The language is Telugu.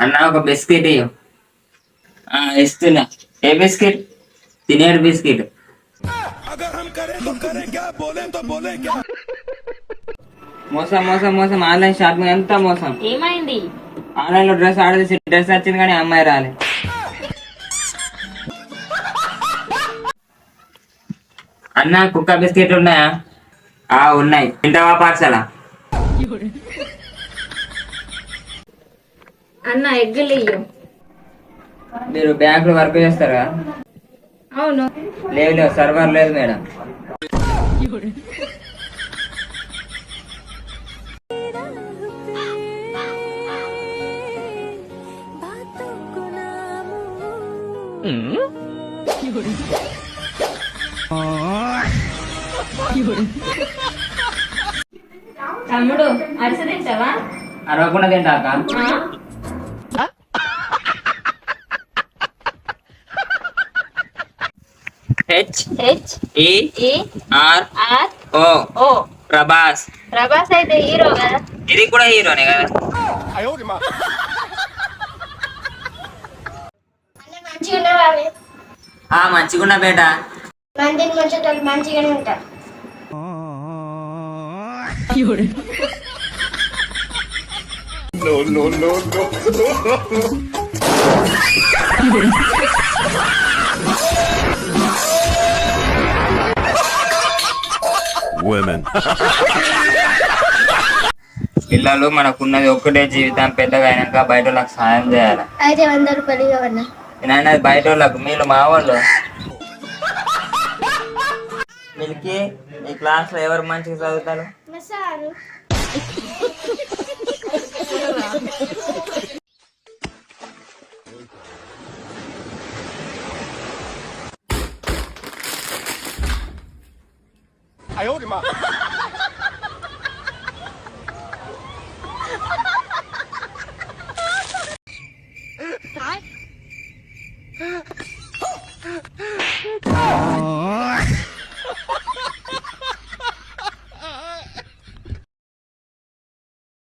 అన్న ఒక బిస్కెట్ ఇస్తున్నా. ఏ బిస్కెట్? తినేడు బిస్కెట్. మోసం మోసం మోసం. ఆన్లైన్ షాపింగ్ ఎంత మోసం? ఏమైంది? ఆన్లైన్లో డ్రెస్ ఆర్డర్ చేసి డ్రెస్ వచ్చింది కానీ అమ్మాయి రాలే. అన్న కుక్క బిస్కెట్ ఉన్నాయా? ఆ ఉన్నాయి. తింటావా పార్సలా? అన్న ఎగ్గులు ఇయ్యు మీరు బ్యాంక్లో వర్క్ చేస్తారా? అవును. లేదు లేదు సర్వర్ లేదు మేడం. తమ్ముడు అరిసె తింటావా? అరవకుండా తింటాక H H E E R R O O Prabhas. Prabhas అయితే హీరో కదా? ఇది కూడా హీరోనే కదా? మంచిగా ఆ మంచిగున్నా బేట. మందిని మంచి మంచిగానే ఉంటారు women. పిల్లలు మనకున్నది ఒక్కటే జీవితం పెద్దగా అయినాక బయట వాళ్ళకి సాయం చేయాలి? అయితే వంద రూపాయలు నేను బయట వాళ్ళకు మీరు మా వాళ్ళు? మిల్కి మీ క్లాస్లో ఎవరు మంచిగా చదువుతారు? 哎呦我的妈！